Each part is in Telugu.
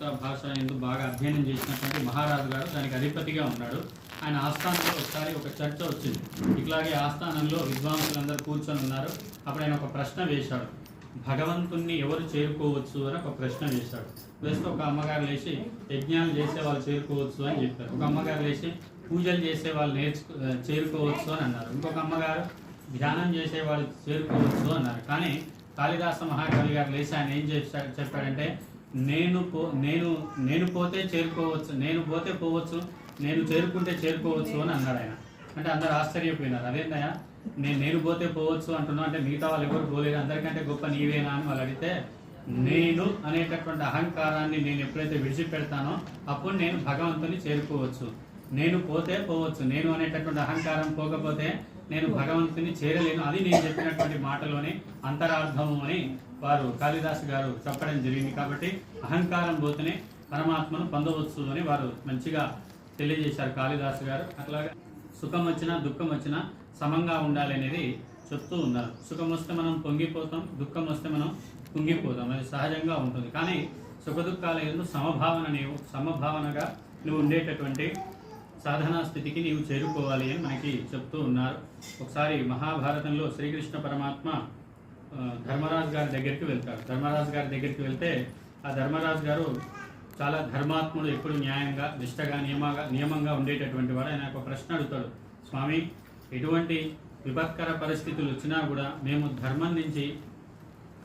సంస్కృత భాష ఎందు బాగా అధ్యయనం చేసినటువంటి మహారాజు గారు దానికి అధిపతిగా ఉన్నాడు. ఆయన ఆస్థానంలో ఒకసారి ఒక చర్చ వచ్చింది. ఇట్లాగే ఆస్థానంలో విద్వాంసులందరూ కూర్చొని ఉన్నారు. అప్పుడు ఆయన ఒక ప్రశ్న వేశాడు. భగవంతుణ్ణి ఎవరు చేరుకోవచ్చు అని ఒక ప్రశ్న వేశాడు. వేస్తే ఒక అమ్మగారు లేచి యజ్ఞాలు చేసే వాళ్ళు చేరుకోవచ్చు అని చెప్పారు. ఒక అమ్మగారు లేచి పూజలు చేసే వాళ్ళు నేర్చుకో చేరుకోవచ్చు అని అన్నారు. ఇంకొక అమ్మగారు ధ్యానం చేసే వాళ్ళు చేరుకోవచ్చు అన్నారు. కానీ కాళిదాస మహాకవి గారు లేచి ఆయన ఏం చేశారు చెప్పాడంటే నేను పో నేను నేను పోతే చేరుకోవచ్చు నేను పోతే పోవచ్చు నేను చేరుకుంటే చేరుకోవచ్చు అని అన్నాడు ఆయన. అంటే అందరు ఆశ్చర్యపోయినారు. అదేందయ్యా నేను నేను పోతే పోవచ్చు అంటున్నా అంటే మిగతా వాళ్ళు ఎవరు పోలేదు. అందరికంటే గొప్ప నీవేనా అని వాళ్ళు అడిగితే నేను అనేటటువంటి అహంకారాన్ని నేను ఎప్పుడైతే విడిచిపెడతానో అప్పుడు నేను భగవంతుని చేరుకోవచ్చు. నేను పోతే పోవచ్చు. నేను అనేటటువంటి అహంకారం పోకపోతే నేను భగవంతుని చేరలేను. అది నేను చెప్పినటువంటి మాటలోని అంతరార్థము అని వారు కాళిదాసు గారు చెప్పడం జరిగింది కాబట్టి అహంకారం పోతేనే పరమాత్మను పొందవచ్చు అని వారు మంచిగా తెలియజేశారు కాళిదాసు గారు. అట్లాగే సుఖం వచ్చినా దుఃఖం వచ్చినా సమంగా ఉండాలి అనేది చెప్తూ ఉన్నారు. సుఖం వస్తే మనం పొంగిపోతాం దుఃఖం వస్తే మనం కుంగిపోతాం. అది సహజంగా ఉంటుంది. కానీ సుఖదుఖాల ఎందు సమభావన నీవు సమభావనగా నువ్వు ఉండేటటువంటి సాధనా స్థితికి నీవు చేరుకోవాలి అని మనకి చెప్తూ ఉన్నారు. ఒకసారి మహాభారతంలో శ్రీకృష్ణ పరమాత్మ ధర్మరాజు గారి దగ్గరికి వెళ్తారు. ధర్మరాజు గారి దగ్గరికి వెళ్తే ఆ ధర్మరాజు గారు చాలా ధర్మాత్ముడు ఎప్పుడు న్యాయంగా నిష్టగా నియమగా నియమంగా ఉండేటటువంటి వాడు. ఆయన ఒక ప్రశ్న అడుగుతాడు. స్వామి ఎటువంటి విపత్కర పరిస్థితులు వచ్చినా కూడా మేము ధర్మం నుంచి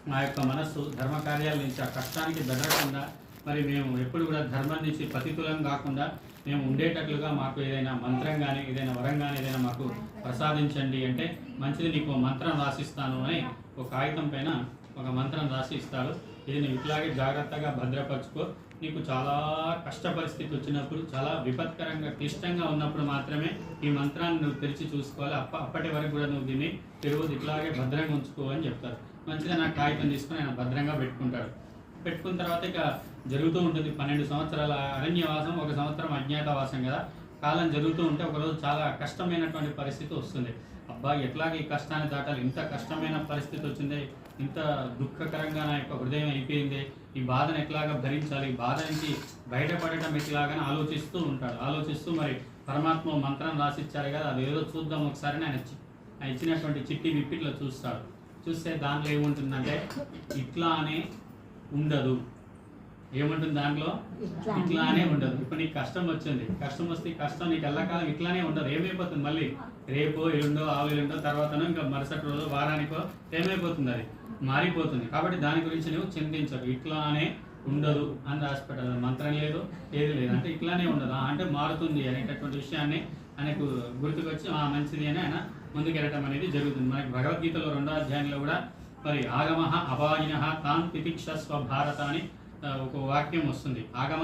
మా యొక్క మనస్సు ధర్మ కార్యాల నుంచి ఆ కష్టానికి బెదరకుండా మరి మేము ఎప్పుడు కూడా ధర్మం నుంచి పతితులం కాకుండా మేము ఉండేటట్లుగా మాకు ఏదైనా మంత్రం కానీ ఏదైనా వరం కానీ ఏదైనా మాకు ప్రసాదించండి అంటే మంచిది నీకు ఓ మంత్రం రాసిస్తాను అని ఒక కాగితం పైన ఒక మంత్రం రాసి ఇస్తాడు ఇది నువ్వు ఇట్లాగే జాగ్రత్తగా భద్రపరచుకో. నీకు చాలా కష్ట పరిస్థితి వచ్చినప్పుడు చాలా విపత్కరంగా క్లిష్టంగా ఉన్నప్పుడు మాత్రమే ఈ మంత్రాన్ని నువ్వు తెరిచి చూసుకోవాలి. అప్ప అప్పటి వరకు కూడా నువ్వు దీన్ని తిరుగుతు ఇట్లాగే భద్రంగా ఉంచుకో అని చెప్తారు. మంచిగా నా కాగితం తీసుకుని ఆయన భద్రంగా పెట్టుకుంటాడు. పెట్టుకున్న తర్వాత ఇక జరుగుతూ ఉంటుంది. పన్నెండు సంవత్సరాల అరణ్యవాసం ఒక సంవత్సరం అజ్ఞాతవాసం కదా. కాలం జరుగుతూ ఉంటే ఒకరోజు చాలా కష్టమైనటువంటి పరిస్థితి వస్తుంది. అబ్బా ఎట్లాగ ఈ కష్టాన్ని దాటాలి. ఇంత కష్టమైన పరిస్థితి వచ్చింది. ఇంత దుఃఖకరంగా నా యొక్క హృదయం అయిపోయింది. ఈ బాధను ఎట్లాగా భరించాలి? ఈ బాధ నుంచి బయటపడటం ఎట్లాగని ఆలోచిస్తూ ఉంటాడు. ఆలోచిస్తూ మరి పరమాత్మ మంత్రం రాసిచ్చారు కదా అది ఏదో చూద్దాం ఒకసారి ఆయన ఆయన ఇచ్చినటువంటి చిట్టి విప్పిట్లో చూస్తాడు. చూస్తే దాంట్లో ఏముంటుందంటే ఇట్లా అని ఉండదు. ఏముంటుంది దాంట్లో? ఇట్లానే. ఉండదు. ఇప్పుడు నీకు కష్టం వచ్చింది. కష్టం వస్తే కష్టం నీకు ఎల్లకాలం ఇట్లానే ఉండదు. ఏమైపోతుంది మళ్ళీ? రేపో ఎల్లుండో ఆవు ఎల్లుండో తర్వాతనో ఇంకా మరుసటి రోజు వారానికో ఏమైపోతుంది అది? మారిపోతుంది. కాబట్టి దాని గురించి నువ్వు చింతించవు ఇట్లానే ఉండదు అని రాసి పెట్టదు మంత్రం లేదు ఏది లేదు. అంటే ఇట్లానే ఉండదు. అంటే మారుతుంది అనేటటువంటి విషయాన్ని ఆయనకు గుర్తుకొచ్చి ఆ మంచిది అని ఆయన ముందుకెళ్ళటం అనేది జరుగుతుంది. మనకి భగవద్గీతలో రెండో అధ్యాయంలో కూడా మరి ఆగమ అపాయిన తాన్ తితిక్షస్వ భారత అని ఒక వాక్యం వస్తుంది. ఆగమ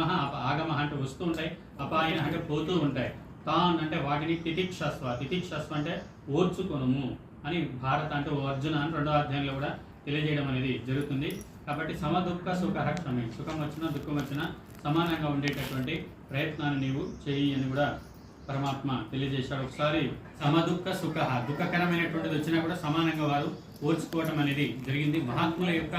ఆగమ అంటే వస్తూ ఉంటాయి. అపాయన అంటే పోతూ ఉంటాయి. తాన్ అంటే వాటిని తితిక్షస్వ. తితిక్షస్వ అంటే ఓర్చుకొనుము అని భారత అంటే ఓ అర్జున అని రెండో అధ్యాయంలో కూడా తెలియజేయడం అనేది జరుగుతుంది. కాబట్టి సమ దుఃఖ సుఖ క్షమే. సుఖం వచ్చినా దుఃఖం వచ్చినా సమానంగా ఉండేటటువంటి ప్రయత్నాన్ని నీవు చేయి అని కూడా పరమాత్మ తెలియజేశాడు. ఒకసారి సమదుఃఖ సుఖ దుఃఖకరమైనటువంటిది వచ్చినా కూడా సమానంగా వారు ఓర్చుకోవటం అనేది జరిగింది. మహాత్ముల యొక్క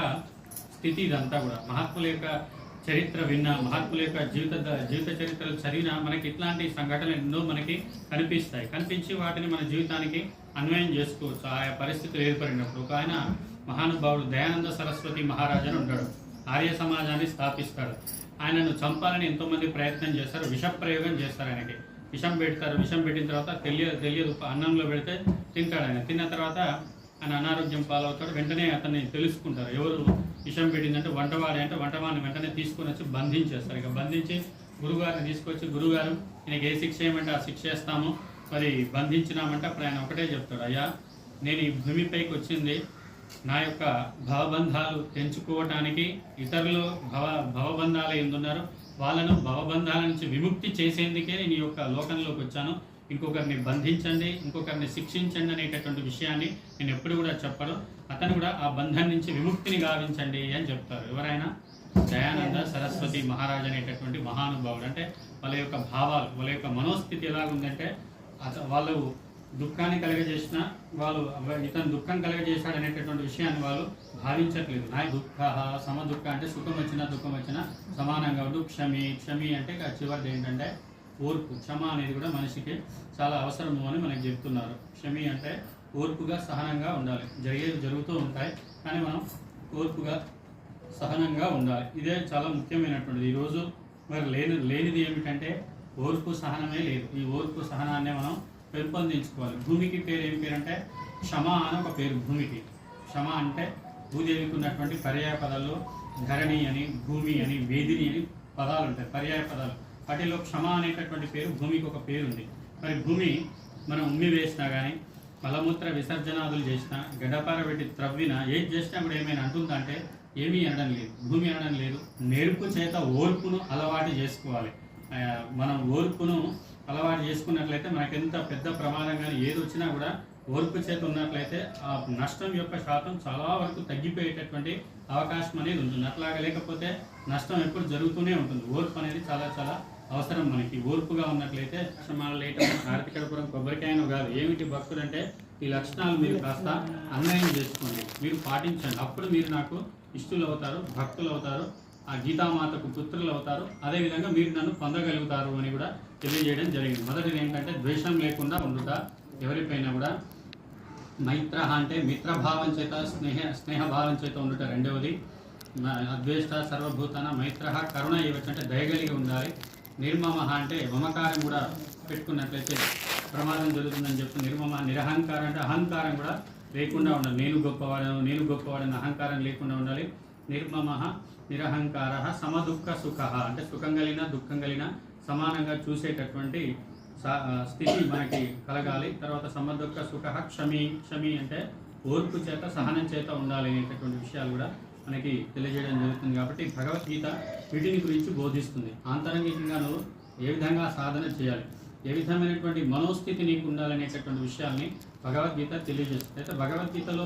స్థితి ఇదంతా కూడా. మహాత్ముల యొక్క చరిత్ర విన్న మహాత్ముల యొక్క జీవిత జీవిత చరిత్రలు చదివినా మనకి ఇట్లాంటి సంఘటనలు ఎన్నో మనకి కనిపిస్తాయి. కనిపించి వాటిని మన జీవితానికి అన్వయం చేసుకోవచ్చు. ఆయా పరిస్థితులు ఏర్పడినప్పుడు ఒక ఆయన మహానుభావుడు దయానంద సరస్వతి మహారాజాను ఉంటాడు. ఆర్య సమాజాన్ని స్థాపిస్తాడు. ఆయనను చంపాలని ఎంతోమంది ప్రయత్నం చేస్తారు. విష ప్రయోగం చేస్తారు ఆయనకి. విషం పెడతారు. విషం పెట్టిన తర్వాత తెలియదు తెలియదు. అన్నంలో పెడితే తింటాడు ఆయన. తిన్న తర్వాత ఆయన అనారోగ్యం పాలవుతాడు. వెంటనే అతన్ని తెలుసుకుంటారు. ఎవరు విషం పెట్టిందంటే వంటవాడి అంటే వంటవాడిని వెంటనే తీసుకొని వచ్చి బంధించేస్తారు. ఇక బంధించి గురుగారిని తీసుకొచ్చి గురుగారు ఈయనకి ఏ శిక్ష ఏమంటే ఆ శిక్ష వేస్తాము. మరి బంధించినామంటే అప్పుడు ఆయన ఒకటే చెప్తాడు. అయ్యా నేను ఈ భూమిపైకి వచ్చింది. నా యొక్క భవబంధాలు తెంచుకోవటానికి ఇతరులు భవ భవబంధాలు ఎందున్నారు? వాళ్ళను భవబంధాల నుంచి విముక్తి చేసేందుకే నేను ఈ యొక్క లోకంలోకి వచ్చాను. ఇంకొకరిని బంధించండి ఇంకొకరిని శిక్షించండి అనేటటువంటి విషయాన్ని నేను ఎప్పుడు కూడా చెప్పను. అతను కూడా ఆ బంధం నుంచి విముక్తిని గావించండి అని చెప్తారు. ఎవరైనా? దయానంద సరస్వతి మహారాజ్ అనేటటువంటి మహానుభావుడు. అంటే వాళ్ళ యొక్క భావాలు వాళ్ళ యొక్క మనోస్థితి ఎలాగుందంటే అత వాళ్ళు దుఃఖాన్ని కలగజేసిన వాళ్ళు ఇతను దుఃఖం కలగజేశాడు అనేటటువంటి విషయాన్ని వాళ్ళు భావించట్లేదు. నా దుఃఖ సమ దుఃఖ అంటే సుఖం వచ్చినా దుఃఖం వచ్చినా సమానంగా ఉండు. క్షమి క్షమి అంటే చివరిది ఏంటంటే ఓర్పు క్షమ అనేది కూడా మనిషికి చాలా అవసరము అని మనకు చెప్తున్నారు. క్షమి అంటే ఓర్పుగా సహనంగా ఉండాలి. జరిగేది జరుగుతూ ఉంటాయి కానీ మనం ఓర్పుగా సహనంగా ఉండాలి. ఇదే చాలా ముఖ్యమైనటువంటిది. ఈరోజు మరి లేని లేనిది ఏమిటంటే ఓర్పు సహనమే లేదు. ఈ ఓర్పు సహనాన్ని మనం పెంపొందించుకోవాలి. భూమికి పేరు ఏం పేరు అంటే క్షమ అని ఒక పేరు భూమికి. క్షమ అంటే భూదేవికి ఉన్నటువంటి పర్యాయ పదాల్లో ధరణి అని భూమి అని వేదిని అని పదాలు ఉంటాయి. పర్యాయ పదాలు. వాటిలో క్షమ అనేటటువంటి పేరు భూమికి ఒక పేరు ఉంది మరి భూమి మనం ఉమ్మి వేసినా కానీ మలమూత్ర విసర్జనాదులు చేసినా గడ్డపార పెట్టి త్రవ్వినా ఏది చేసినా కూడా ఏమైనా అంటుందా అంటే ఏమీ అనడం లేదు. భూమి అనడం లేదు. నేర్పు చేత ఓర్పును అలవాటు చేసుకోవాలి. మనం ఓర్పును అలవాటు చేసుకున్నట్లయితే మనకెంత పెద్ద ప్రమాదం కానీ ఏది వచ్చినా కూడా ఓర్పు చేత ఉన్నట్లయితే ఆ నష్టం యొక్క శాతం చాలా వరకు తగ్గిపోయేటటువంటి అవకాశం అనేది ఉంటుంది. అట్లాగా లేకపోతే నష్టం ఎప్పుడు జరుగుతూనే ఉంటుంది. ఓర్పు అనేది చాలా చాలా అవసరం మనకి. ఓర్పుగా ఉన్నట్లయితే అక్షమాల లేటం ఆర్థికపురం కొబ్బరికాయను కాదు. ఏమిటి భక్తుడు అంటే ఈ లక్షణాలు మీరు కాస్త అన్వయం చేసుకోండి. మీరు పాటించండి. అప్పుడు మీరు నాకు ఇష్టలు అవుతారు భక్తులు అవుతారు ఆ గీతామాతకు పుత్రులు అవుతారు. అదేవిధంగా మీరు నన్ను పొందగలుగుతారు అని కూడా తెలియజేయడం జరిగింది. మొదటిది ఏంటంటే ద్వేషం లేకుండా ఉండుట ఎవరిపైన కూడా మైత్ర అంటే మిత్రభావం చేత స్నేహ స్నేహభావం చేత ఉండట రెండవది. అద్వేష్ట సర్వభూతాన మైత్ర కరుణ ఇవ్వచ్చు అంటే దయగలిగి ఉండాలి. నిర్మమ అంటే మమకారం కూడా పెట్టుకున్నట్లయితే ప్రమాదం జరుగుతుందని చెప్పి నిర్మమ నిరహంకారం అంటే అహంకారం కూడా లేకుండా ఉండాలి. నేను గొప్పవాడను నేను గొప్పవాడని అహంకారం లేకుండా ఉండాలి. నిర్మమ నిరహంకార సమదుఃఖ సుఖ అంటే సుఖం కలిగిన దుఃఖం కలిగిన సమానంగా చూసేటటువంటి స్థితి మనకి కలగాలి. తర్వాత సమదుఃఖ సుఖ క్షమి క్షమి అంటే ఓర్పు చేత సహనం చేత ఉండాలి అనేటటువంటి విషయాలు కూడా మనకి తెలియజేయడం జరుగుతుంది కాబట్టి భగవద్గీత వీటిని గురించి బోధిస్తుంది. ఆంతరంగికంగా నువ్వు ఏ విధంగా సాధన చేయాలి ఏ విధమైనటువంటి మనోస్థితి నీకు ఉండాలనేటటువంటి విషయాల్ని భగవద్గీత తెలియజేస్తుంది. అయితే భగవద్గీతలో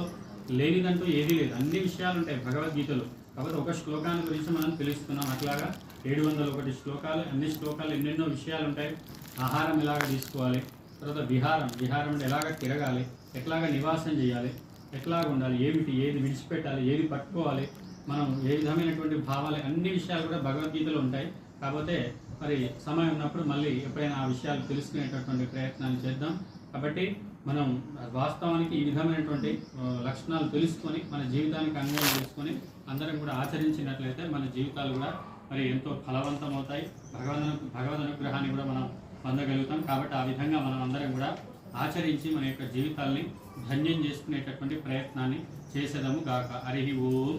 లేనిదంటూ ఏదీ లేదు. అన్ని విషయాలు ఉంటాయి భగవద్గీతలో. కాబట్టి ఒక శ్లోకాన్ని గురించి మనం తెలుస్తున్నాం అట్లాగా ఏడు వందల ఒకటి శ్లోకాలు అన్ని శ్లోకాలు ఎన్నెన్నో విషయాలు ఉంటాయి ఆహారం ఎలాగ తీసుకోవాలి? తర్వాత విహారం. విహారం అంటే ఎలాగ తిరగాలి? ఎట్లాగ నివాసం చేయాలి? ఎట్లాగ ఉండాలి? ఏమిటి? ఏది విడిచిపెట్టాలి? ఏది పట్టుకోవాలి? మనం ఏ విధమైనటువంటి భావాలు? అన్ని విషయాలు కూడా భగవద్గీతలో ఉంటాయి. కాకపోతే మరి సమయం ఉన్నప్పుడు మళ్ళీ ఎప్పుడైనా ఆ విషయాలు తెలుసుకునేటటువంటి ప్రయత్నాలు చేద్దాం. కాబట్టి మనం వాస్తవానికి ఈ విధమైనటువంటి లక్షణాలు తెలుసుకొని మన జీవితానికి అన్వయం చేసుకొని అందరం కూడా ఆచరించినట్లయితే మన జీవితాలు కూడా మరి ఎంతో ఫలవంతం అవుతాయి భగవద్ భగవద్ అనుగ్రహాన్ని కూడా మనం పొందగలుగుతాం. కాబట్టి ఆ విధంగా మనం అందరం కూడా ఆచరించి మన యొక్క జీవితాల్ని ధన్యం చేసుకునేటటువంటి ప్రయత్నాన్ని చేసేదము గాక. హరి ఓం.